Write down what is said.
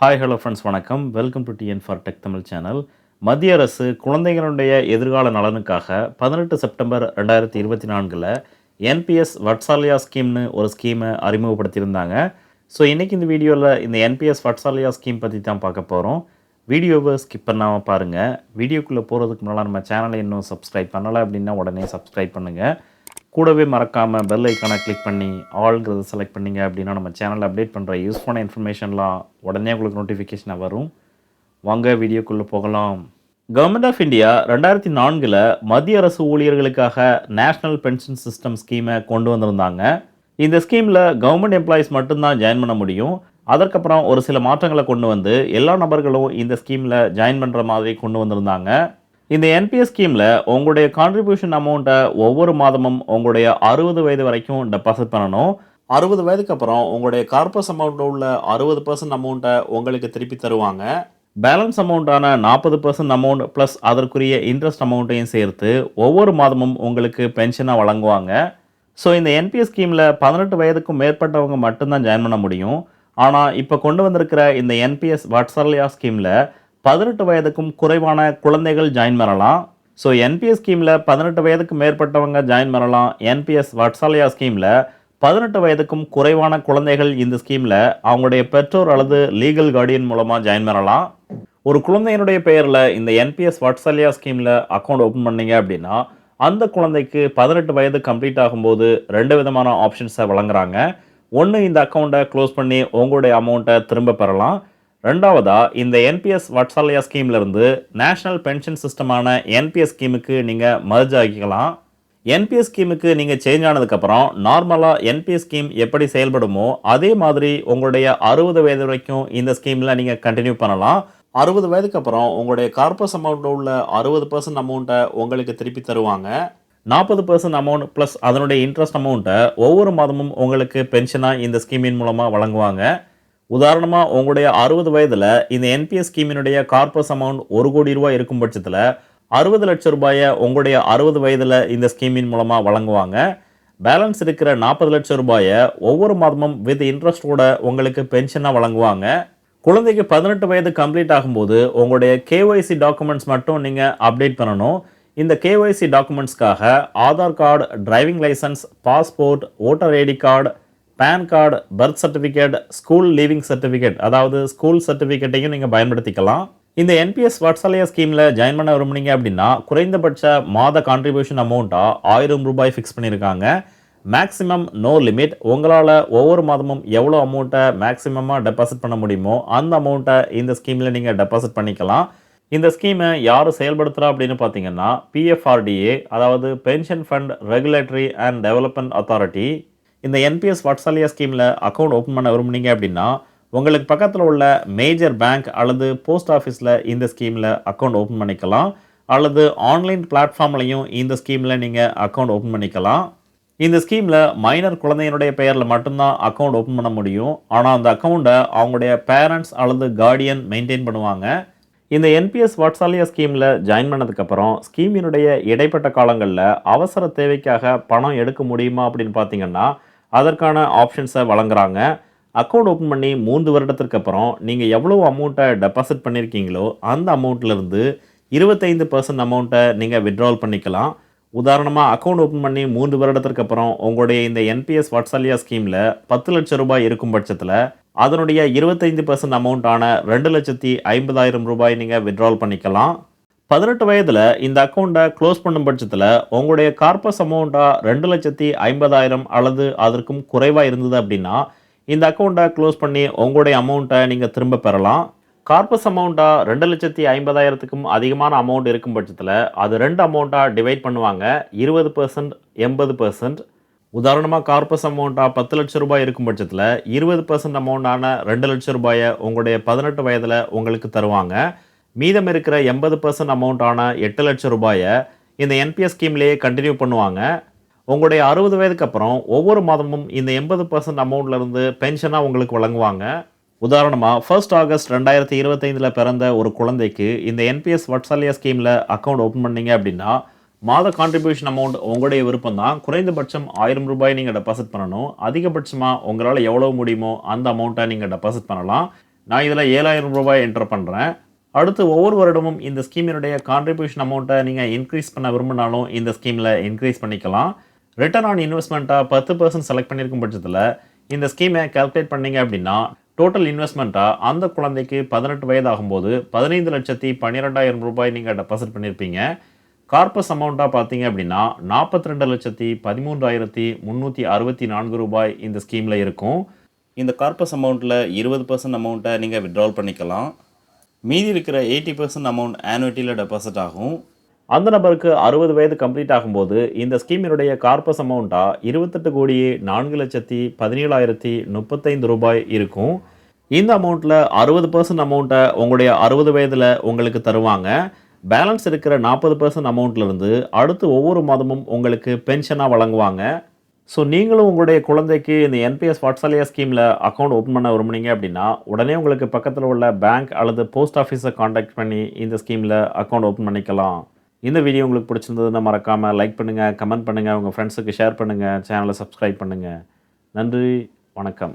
Hi hello friends வணக்கம். Welcome to TN for tech Tamil channel மத்திய அரசு குழந்தைகளுடைய எதிர்கால நலனுக்காக பதினெட்டு செப்டம்பர் ரெண்டாயிரத்தி இருபத்தி நான்கில் என்பிஎஸ் வட்சாலியா ஸ்கீம்னு ஒரு ஸ்கீமை அறிமுகப்படுத்தியிருந்தாங்க. ஸோ இன்றைக்கி இந்த வீடியோவில் இந்த என்பிஎஸ் வட்சாலியா ஸ்கீம் பற்றி தான் பார்க்க போகிறோம் வீடியோவை ஸ்கிப் பண்ணாமல் பாருங்கள் வீடியோக்குள்ளே போகிறதுக்கு முன்னால் நம்ம சேனலை இன்னும் சப்ஸ்கிரைப் பண்ணலை அப்படின்னா உடனே சப்ஸ்கிரைப் பண்ணுங்கள் கூடவே மறக்காமல் பெல் ஐக்கானை கிளிக் பண்ணி ஆல்ங்கிறத செலக்ட் பண்ணிங்க அப்படின்னா நம்ம சேனலில் அப்டேட் பண்ணுற யூஸ்ஃபுல்லான இன்ஃபர்மேஷன்லாம் உடனே உங்களுக்கு நோட்டிஃபிகேஷனாக வரும். வாங்க வீடியோக்குள்ளே போகலாம். கவர்மெண்ட் ஆஃப் இந்தியா ரெண்டாயிரத்தி நான்கில் மத்திய அரசு ஊழியர்களுக்காக நேஷ்னல் பென்ஷன் சிஸ்டம் ஸ்கீமை கொண்டு வந்திருந்தாங்க. இந்த ஸ்கீமில் கவர்மெண்ட் எம்ப்ளாயீஸ் மட்டும்தான் ஜாயின் பண்ண முடியும். அதற்கப்புறம் ஒரு சில மாற்றங்களை கொண்டு வந்து எல்லா நபர்களும் இந்த ஸ்கீமில் ஜாயின் பண்ணுற மாதிரி கொண்டு வந்திருந்தாங்க. இந்த என்பிஎஸ் ஸ்கீமில் உங்களுடைய கான்ட்ரிபியூஷன் அமௌண்ட்டை ஒவ்வொரு மாதமும் உங்களுடைய அறுபது வயது வரைக்கும் டெபாசிட் பண்ணணும். அறுபது வயதுக்கு அப்புறம் உங்களுடைய கார்பஸ் அமௌண்ட்டில் உள்ள அறுபது பர்சன்ட் அமௌண்ட்டை உங்களுக்கு திருப்பி தருவாங்க. பேலன்ஸ் அமௌண்ட்டான நாற்பது பர்சன்ட் அமௌண்ட் ப்ளஸ் அதற்குரிய இன்ட்ரெஸ்ட் அமௌண்ட்டையும் சேர்த்து ஒவ்வொரு மாதமும் உங்களுக்கு பென்ஷனாக வழங்குவாங்க. ஸோ இந்த என்பிஎஸ் ஸ்கீமில் பதினெட்டு வயதுக்கும் மேற்பட்டவங்க மட்டும்தான் ஜாயின் பண்ண முடியும். ஆனால் இப்போ கொண்டு வந்திருக்கிற இந்த என்பிஎஸ் வாட்ஸர்லியா ஸ்கீமில் பதினெட்டு வயதுக்கும் குறைவான குழந்தைகள் ஜாயின் பண்ணலாம். ஸோ என்பிஎஸ் ஸ்கீமில் பதினெட்டு வயதுக்கு மேற்பட்டவங்க ஜாயின் பண்ணலாம். என்பிஎஸ் வட்சாலயா ஸ்கீமில் பதினெட்டு வயதுக்கும் குறைவான குழந்தைகள் இந்த ஸ்கீமில் அவங்களுடைய பெற்றோர் அல்லது லீகல் கார்டியன் மூலமாக ஜாயின் பண்ணலாம். ஒரு குழந்தையினுடைய பெயரில் இந்த என்பிஎஸ் வாட்ஸாலியா ஸ்கீமில் அக்கௌண்ட் ஓப்பன் பண்ணீங்க அப்படின்னா அந்த குழந்தைக்கு பதினெட்டு வயது கம்ப்ளீட் ஆகும்போது ரெண்டு விதமான ஆப்ஷன்ஸை வழங்குறாங்க. ஒன்று இந்த அக்கௌண்ட்டை க்ளோஸ் பண்ணி உங்களுடைய அமௌண்ட்டை திரும்ப பெறலாம். ரெண்டாவதாக இந்த என்பிஎஸ் வட்சாலயா ஸ்கீம்லேருந்து நேஷ்னல் பென்ஷன் சிஸ்டமான என்பிஎஸ் ஸ்கீமுக்கு நீங்கள் மர்ஜ் ஆகிக்கலாம். என்பிஎஸ் ஸ்கீமுக்கு நீங்கள் சேஞ்ச் ஆனதுக்கப்புறம் நார்மலாக என்பிஎஸ் ஸ்கீம் எப்படி செயல்படுமோ அதே மாதிரி உங்களுடைய அறுபது வயது வரைக்கும் இந்த ஸ்கீமில் நீங்கள் கண்டினியூ பண்ணலாம். அறுபது வயதுக்கு அப்புறம் உங்களுடைய கார்பஸ் அமௌண்ட்டில் உள்ள அறுபது பர்சன்ட் அமௌண்ட்டை உங்களுக்கு திருப்பி தருவாங்க. நாற்பது பர்சன்ட் அமௌண்ட் ப்ளஸ் அதனுடைய இன்ட்ரெஸ்ட் அமௌண்ட்டை ஒவ்வொரு மாதமும் உங்களுக்கு பென்ஷனாக இந்த ஸ்கீமின் மூலமாக வழங்குவாங்க. உதாரணமாக உங்களுடைய அறுபது வயதில் இந்த என்பிஎஸ் ஸ்கீமினுடைய கார்பஸ் அமௌண்ட் ஒரு கோடி ரூபாய் இருக்கும் பட்சத்தில் அறுபது லட்சம் ரூபாயை உங்களுடைய அறுபது வயதில் இந்த ஸ்கீமின் மூலமாக வழங்குவாங்க. பேலன்ஸ் இருக்கிற நாற்பது லட்சம் ரூபாயை ஒவ்வொரு மாதமும் வித் இன்ட்ரெஸ்டோட உங்களுக்கு பென்ஷனாக வழங்குவாங்க. குழந்தைக்கு பதினெட்டு வயது கம்ப்ளீட் ஆகும்போது உங்களுடைய கேஒய்சி டாக்குமெண்ட்ஸ் மட்டும் நீங்கள் அப்டேட் பண்ணணும். இந்த KYC டாக்குமெண்ட்ஸ்க்காக Aadhaar card driving licence passport voter ID card PAN card birth certificate school leaving certificate அதாவது ஸ்கூல் சர்டிஃபிகேட்டையும் நீங்கள் பயன்படுத்திக்கலாம். இந்த என்பிஎஸ் வாட்ஸாலயா ஸ்கீமில் ஜாயின் பண்ண விரும்புனீங்க அப்படின்னா குறைந்தபட்ச மாத கான்ட்ரிபியூஷன் அமௌண்ட்டாக ஆயிரம் ரூபாய் ஃபிக்ஸ் பண்ணியிருக்காங்க மேக்ஸிமம் நோ லிமிட் உங்களால் ஒவ்வொரு மாதமும் எவ்வளோ அமௌண்ட்டை மேக்ஸிமமாக டெபாசிட் பண்ண முடியுமோ அந்த அமௌண்ட்டை இந்த ஸ்கீமில் நீங்கள் டெபாசிட் பண்ணிக்கலாம். இந்த ஸ்கீமை யார் செயல்படுத்துகிறா அப்படின்னு பார்த்தீங்கன்னா பிஎஃப்ஆர்டிஏ அதாவது pension fund regulatory and development authority இந்த என்பிஎஸ் வாட்ஸாலியா ஸ்கீமில் அக்கௌண்ட் ஓப்பன் பண்ண விரும்புனீங்க அப்படின்னா உங்களுக்கு பக்கத்தில் உள்ள மேஜர் பேங்க் அல்லது போஸ்ட் ஆஃபீஸில் இந்த ஸ்கீமில் அக்கௌண்ட் ஓப்பன் பண்ணிக்கலாம். அல்லது ஆன்லைன் பிளாட்ஃபார்ம்லையும் இந்த ஸ்கீமில் நீங்கள் அக்கௌண்ட் ஓப்பன் பண்ணிக்கலாம். இந்த ஸ்கீமில் மைனர் குழந்தையினுடைய பெயரில் மட்டும்தான் அக்கௌண்ட் ஓப்பன் பண்ண முடியும். ஆனால் அந்த அக்கௌண்ட்டை அவங்களுடைய பேரண்ட்ஸ் அல்லது கார்டியன் மெயின்டைன் பண்ணுவாங்க. இந்த என்பிஎஸ் வாட்ஸாலியா ஸ்கீமில் ஜாயின் பண்ணதுக்கப்புறம் ஸ்கீமினுடைய இடைப்பட்ட காலங்களில் அவசர தேவைக்காக பணம் எடுக்க முடியுமா அப்படின்னு பார்த்தீங்கன்னா அதற்கான ஆப்ஷன்ஸை வழங்குறாங்க. அக்கௌண்ட் ஓப்பன் பண்ணி மூன்று வருடத்திற்கு அப்புறம் நீங்கள் எவ்வளோ அமௌண்ட்டை டெபாசிட் பண்ணியிருக்கீங்களோ அந்த அமௌண்ட்லேருந்து இருபத்தைந்து பர்சன்ட் அமௌண்ட்டை நீங்கள் விட்ரால் பண்ணிக்கலாம். உதாரணமாக அக்கௌண்ட் ஓப்பன் பண்ணி மூன்று வருடத்திற்கு அப்புறம் உங்களுடைய இந்த என்பிஎஸ் வாட்ஸாலியா ஸ்கீமில் பத்து லட்சம் ரூபாய் இருக்கும் பட்சத்தில் அதனுடைய இருபத்தைந்து பர்சன்ட் அமௌண்ட்டான ரெண்டு லட்சத்தி ஐம்பதாயிரம் ரூபாய் நீங்கள் விட்ரால் பண்ணிக்கலாம். பதினெட்டு வயதில் இந்த அக்கௌண்ட்டை க்ளோஸ் பண்ணும் பட்சத்தில் உங்களுடைய கார்பஸ் அமௌண்ட்டாக ரெண்டு லட்சத்தி ஐம்பதாயிரம் அல்லது அதற்கும் குறைவாக இருந்தது அப்படின்னா இந்த அக்கௌண்ட்டை க்ளோஸ் பண்ணி உங்களுடைய அமௌண்ட்டை நீங்கள் திரும்ப பெறலாம். கார்பஸ் அமௌண்ட்டாக ரெண்டு லட்சத்தி ஐம்பதாயிரத்துக்கும் அதிகமான அமௌண்ட் இருக்கும் பட்சத்தில் அது ரெண்டு அமௌண்ட்டாக டிவைட் பண்ணுவாங்க. இருபது பர்சன்ட் எண்பது பர்சன்ட் உதாரணமாக கார்பஸ் அமௌண்ட்டாக பத்து லட்சம் ரூபாய் இருக்கும் பட்சத்தில் இருபது பர்சன்ட் அமௌண்ட்டான ரெண்டு லட்சம் ரூபாயை உங்களுடைய பதினெட்டு வயதில் உங்களுக்கு தருவாங்க. மீதம் இருக்கிற எண்பது பர்சன்ட் அமௌண்ட்டான எட்டு லட்சம் ரூபாயை இந்த என்பிஎஸ் ஸ்கீம்லேயே கண்டினியூ பண்ணுவாங்க. உங்களுடைய அறுபது வயதுக்கு அப்புறம் ஒவ்வொரு மாதமும் இந்த எண்பது பர்சன்ட் அமௌண்ட்லேருந்து பென்ஷனாக உங்களுக்கு வழங்குவாங்க. உதாரணமாக ஃபர்ஸ்ட் ஆகஸ்ட் ரெண்டாயிரத்தி இருபத்தைந்தில் பிறந்த ஒரு குழந்தைக்கு இந்த என்பிஎஸ் வட்சாலியா ஸ்கீமில் அக்கௌண்ட் ஓப்பன் பண்ணீங்க அப்படின்னா மாத கான்ட்ரிபியூஷன் அமௌண்ட் உங்களுடைய விருப்பம் தான் குறைந்தபட்சம் ஆயிரம் ரூபாய் நீங்கள் டெபாசிட் பண்ணணும். அதிகபட்சமாக உங்களால் எவ்வளோ முடியுமோ அந்த அமௌண்ட்டை நீங்கள் டெபாசிட் பண்ணலாம். நான் இதில் ஏழாயிரம் ரூபாய் என்டர் பண்ணுறேன் அடுத்து ஒவ்வொரு வருடமும் இந்த ஸ்கீமினுடைய கான்ட்ரிபியூஷன் அமௌண்ட்டை நீங்கள் இன்க்ரீஸ் பண்ண விரும்பினாலும் இந்த ஸ்கீமில் இன்க்ரீஸ் பண்ணிக்கலாம். ரிட்டர்ன் ஆன் இன்வெஸ்ட்மெண்ட்டாக பத்து பர்சன்ட் செலக்ட் பண்ணியிருக்கும் பட்சத்தில் இந்த ஸ்கீமை கால்குலேட் பண்ணீங்க அப்படின்னா டோட்டல் இன்வெஸ்ட்மெண்ட்டாக அந்த குழந்தைக்கு பதினெட்டு வயது ஆகும்போது பதினைந்து லட்சத்தி பன்னிரெண்டாயிரம் ரூபாய் நீங்கள் டெபாசிட் பண்ணியிருப்பீங்க கார்பஸ் அமௌண்ட்டாக பார்த்தீங்க அப்படின்னா நாற்பத்தி ரெண்டு லட்சத்தி பதிமூன்றாயிரத்தி முந்நூற்றி அறுபத்தி நான்கு ரூபாய் இந்த ஸ்கீமில் இருக்கும். இந்த கார்பஸ் அமௌண்ட்டில் இருபது பர்சன்ட் அமௌண்ட்டை நீங்கள் விட்ரால் பண்ணிக்கலாம். மீதி இருக்கிற எயிட்டி பர்சன்ட் அமௌண்ட் ஆனுவிட்டியில் டெபாசிட் ஆகும். அந்த நபருக்கு அறுபது வயது கம்ப்ளீட் ஆகும்போது இந்த ஸ்கீமினுடைய கார்பஸ் அமௌண்ட்டாக இருபத்தெட்டு கோடியே நான்கு லட்சத்தி பதினேழாயிரத்தி முப்பத்தைந்து ரூபாய் இருக்கும். இந்த அமௌண்ட்டில் அறுபது பர்சன்ட் அமௌண்ட்டை உங்களுடைய அறுபது வயதில் உங்களுக்கு தருவாங்க. பேலன்ஸ் இருக்கிற நாற்பது பர்சன்ட் அமௌண்ட்லேருந்து அடுத்து ஒவ்வொரு மாதமும் உங்களுக்கு பென்ஷனாக வழங்குவாங்க. ஸோ நீங்களும் உங்களுடைய குழந்தைக்கு இந்த என்பிஎஸ் வாட்ஸ்அலியா ஸ்கீமில் அக்கௌண்ட் ஓப்பன் பண்ண விரும்புனீங்க அப்படின்னா உடனே உங்களுக்கு பக்கத்தில் உள்ள பேங்க் அல்லது போஸ்ட் ஆஃபீஸை காண்டாக்ட் பண்ணி இந்த ஸ்கீமில் அக்கௌண்ட் ஓப்பன் பண்ணிக்கலாம். இந்த வீடியோ உங்களுக்கு பிடிச்சிருந்ததுன்னா மறக்காமல் லைக் பண்ணுங்கள் கமெண்ட் பண்ணுங்கள் உங்கள் ஃப்ரெண்ட்ஸுக்கு ஷேர் பண்ணுங்கள் சேனலை சப்ஸ்கிரைப் பண்ணுங்கள் நன்றி வணக்கம்.